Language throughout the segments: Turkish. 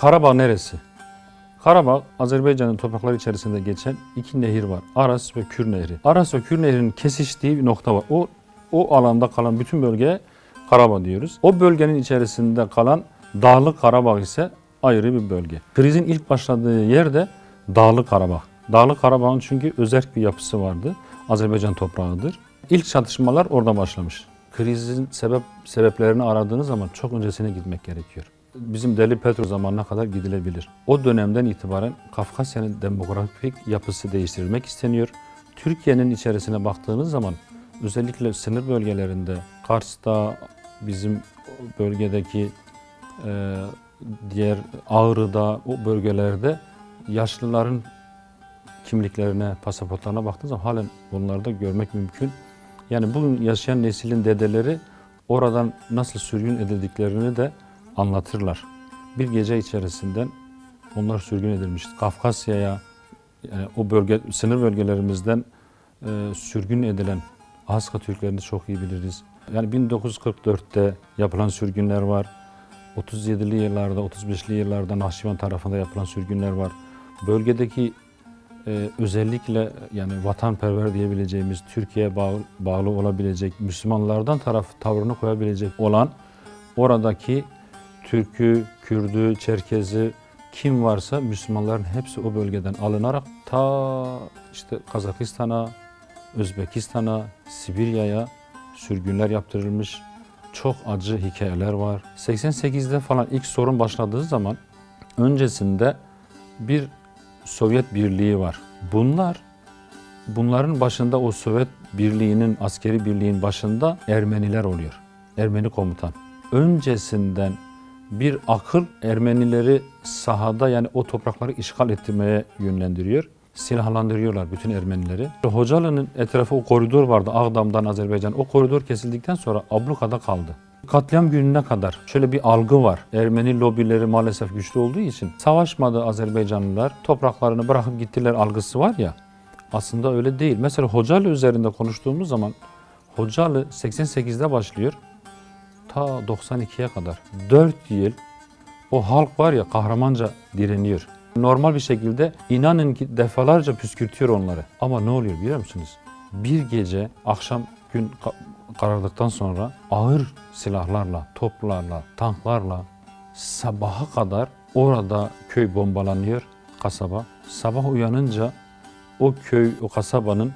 Karabağ neresi? Karabağ, Azerbaycan'ın toprakları içerisinde geçen iki nehir var. Aras ve Kür Nehri. Aras ve Kür Nehri'nin kesiştiği bir nokta var. O, o alanda kalan bütün bölgeye Karabağ diyoruz. O bölgenin içerisinde kalan Dağlık Karabağ ise ayrı bir bölge. Krizin ilk başladığı yer de Dağlık Karabağ. Dağlık Karabağ'ın çünkü özerk bir yapısı vardı. Azerbaycan toprağıdır. İlk çatışmalar orada başlamış. Krizin sebep sebeplerini aradığınız zaman çok öncesine gitmek gerekiyor. Bizim Deli Petro zamanına kadar gidilebilir. O dönemden itibaren Kafkasya'nın demografik yapısı değiştirilmek isteniyor. Türkiye'nin içerisine baktığınız zaman özellikle sınır bölgelerinde Kars'ta bizim bölgedeki e, diğer Ağrı'da o bölgelerde yaşlıların kimliklerine, pasaportlarına baktığınız zaman halen bunları da görmek mümkün. Yani bugün yaşayan neslin dedeleri oradan nasıl sürgün edildiklerini de anlatırlar. Bir gece içerisinden onlar sürgün edilmiş. Kafkasya'ya, yani o bölge, sınır bölgelerimizden e, sürgün edilen Aska Türklerini çok iyi biliriz. Yani 1944'te yapılan sürgünler var. 37'li yıllarda, 35'li yıllarda Nahçıvan tarafında yapılan sürgünler var. Bölgedeki e, özellikle yani vatanperver diyebileceğimiz, Türkiye'ye bağlı, bağlı olabilecek, Müslümanlardan taraf tavrını koyabilecek olan oradaki Türk'ü, Kürd'ü, Çerkez'i kim varsa Müslümanların hepsi o bölgeden alınarak ta işte Kazakistan'a, Özbekistan'a, Sibirya'ya sürgünler yaptırılmış. Çok acı hikayeler var. 88'de falan ilk sorun başladığı zaman öncesinde bir Sovyet Birliği var. Bunlar bunların başında o Sovyet Birliği'nin askeri birliğin başında Ermeniler oluyor. Ermeni komutan. Öncesinden bir akıl Ermenileri sahada yani o toprakları işgal ettirmeye yönlendiriyor. Silahlandırıyorlar bütün Ermenileri. Hocalı'nın etrafı o koridor vardı Ağdam'dan Azerbaycan. O koridor kesildikten sonra ablukada kaldı. Katliam gününe kadar şöyle bir algı var. Ermeni lobileri maalesef güçlü olduğu için savaşmadı Azerbaycanlılar. Topraklarını bırakıp gittiler algısı var ya. Aslında öyle değil. Mesela Hocalı üzerinde konuştuğumuz zaman Hocalı 88'de başlıyor. Ta 92'ye kadar 4 yıl o halk var ya kahramanca direniyor. Normal bir şekilde inanın ki defalarca püskürtüyor onları. Ama ne oluyor biliyor musunuz? Bir gece akşam gün ka- karardıktan sonra ağır silahlarla, toplarla, tanklarla sabaha kadar orada köy bombalanıyor, kasaba. Sabah uyanınca o köy, o kasabanın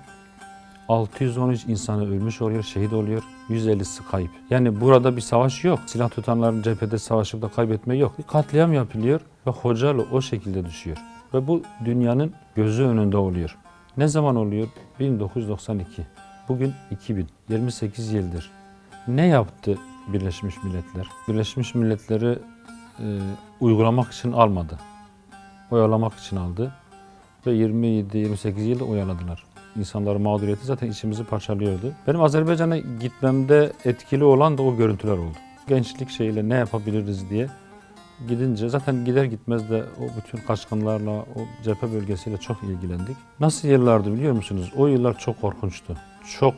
613 insanı ölmüş oluyor, şehit oluyor. 150'si kayıp. Yani burada bir savaş yok. Silah tutanların cephede savaşıp da kaybetme yok. Bir katliam yapılıyor ve Hocalı o şekilde düşüyor. Ve bu dünyanın gözü önünde oluyor. Ne zaman oluyor? 1992. Bugün 2000. 28 yıldır. Ne yaptı Birleşmiş Milletler? Birleşmiş Milletleri e, uygulamak için almadı. Oyalamak için aldı. Ve 27-28 yılda oyaladılar. İnsanların mağduriyeti zaten içimizi parçalıyordu. Benim Azerbaycan'a gitmemde etkili olan da o görüntüler oldu. Gençlik şeyiyle ne yapabiliriz diye gidince zaten gider gitmez de o bütün kaçkınlarla, o cephe bölgesiyle çok ilgilendik. Nasıl yıllardı biliyor musunuz? O yıllar çok korkunçtu. Çok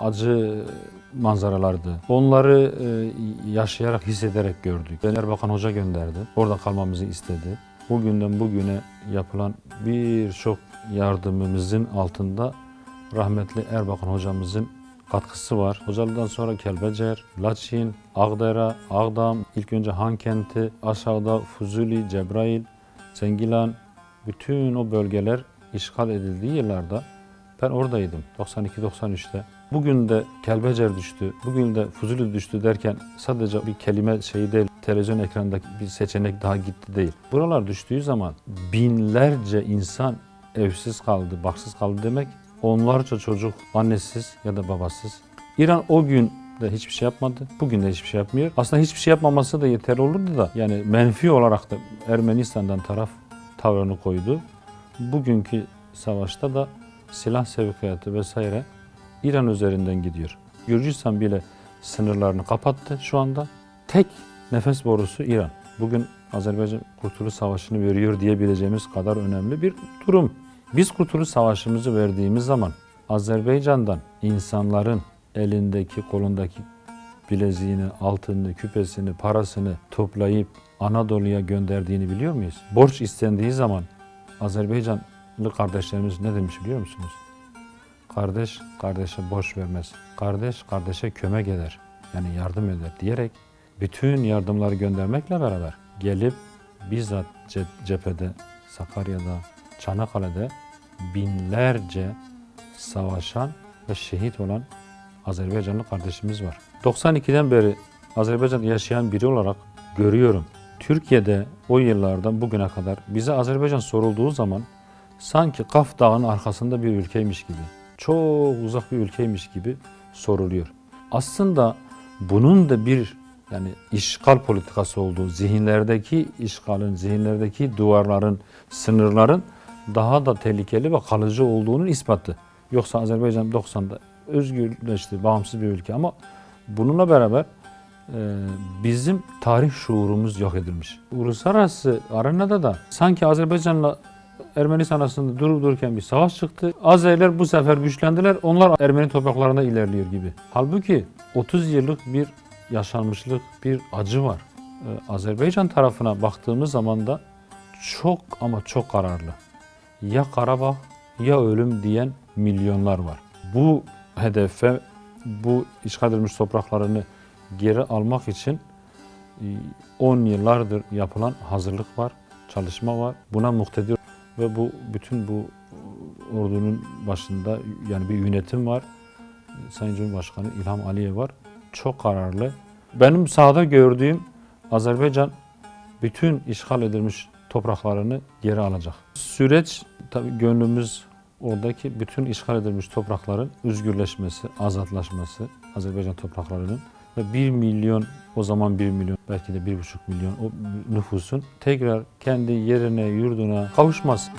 acı manzaralardı. Onları e, yaşayarak, hissederek gördük. Ben Erbakan Hoca gönderdi. Orada kalmamızı istedi. Bugünden bugüne yapılan birçok yardımımızın altında rahmetli Erbakan hocamızın katkısı var. Hocalı'dan sonra Kelbecer, Laçin, Ağdera, Ağdam, ilk önce Han kenti, aşağıda Fuzuli, Cebrail, Zengilan, bütün o bölgeler işgal edildiği yıllarda ben oradaydım 92-93'te. Bugün de Kelbecer düştü, bugün de Fuzuli düştü derken sadece bir kelime şeyi değil, televizyon ekranındaki bir seçenek daha gitti değil. Buralar düştüğü zaman binlerce insan evsiz kaldı, baksız kaldı demek. Onlarca çocuk annesiz ya da babasız. İran o gün de hiçbir şey yapmadı. Bugün de hiçbir şey yapmıyor. Aslında hiçbir şey yapmaması da yeterli olurdu da yani menfi olarak da Ermenistan'dan taraf tavrını koydu. Bugünkü savaşta da silah sevkiyatı vesaire İran üzerinden gidiyor. Gürcistan bile sınırlarını kapattı şu anda. Tek nefes borusu İran. Bugün Azerbaycan Kurtuluş Savaşı'nı veriyor diyebileceğimiz kadar önemli bir durum. Biz Kurtuluş Savaşı'mızı verdiğimiz zaman Azerbaycan'dan insanların elindeki, kolundaki bileziğini, altınını, küpesini, parasını toplayıp Anadolu'ya gönderdiğini biliyor muyuz? Borç istendiği zaman Azerbaycanlı kardeşlerimiz ne demiş biliyor musunuz? Kardeş kardeşe borç vermez. Kardeş kardeşe kömek eder. Yani yardım eder diyerek bütün yardımları göndermekle beraber gelip bizzat ce- cephede, Sakarya'da, Çanakkale'de binlerce savaşan ve şehit olan Azerbaycanlı kardeşimiz var. 92'den beri Azerbaycan'da yaşayan biri olarak görüyorum. Türkiye'de o yıllardan bugüne kadar bize Azerbaycan sorulduğu zaman sanki Kaf Dağı'nın arkasında bir ülkeymiş gibi, çok uzak bir ülkeymiş gibi soruluyor. Aslında bunun da bir yani işgal politikası olduğu, zihinlerdeki işgalin, zihinlerdeki duvarların, sınırların daha da tehlikeli ve kalıcı olduğunun ispatı. Yoksa Azerbaycan 90'da özgürleşti, bağımsız bir ülke ama bununla beraber e, bizim tarih şuurumuz yok edilmiş. Uluslararası arenada da sanki Azerbaycan'la Ermenistan arasında durup dururken bir savaş çıktı. Azeriler bu sefer güçlendiler. Onlar Ermeni topraklarında ilerliyor gibi. Halbuki 30 yıllık bir yaşanmışlık, bir acı var. Ee, Azerbaycan tarafına baktığımız zaman da çok ama çok kararlı. Ya Karabağ ya ölüm diyen milyonlar var. Bu hedefe, bu işgal edilmiş topraklarını geri almak için e, 10 yıllardır yapılan hazırlık var, çalışma var. Buna muktedir ve bu bütün bu e, ordunun başında yani bir yönetim var. Sayın Cumhurbaşkanı İlham Aliyev var. Çok kararlı. Benim sahada gördüğüm Azerbaycan bütün işgal edilmiş topraklarını geri alacak. Süreç tabii gönlümüz oradaki bütün işgal edilmiş toprakların özgürleşmesi, azatlaşması Azerbaycan topraklarının ve 1 milyon o zaman 1 milyon belki de 1,5 milyon o nüfusun tekrar kendi yerine, yurduna kavuşması.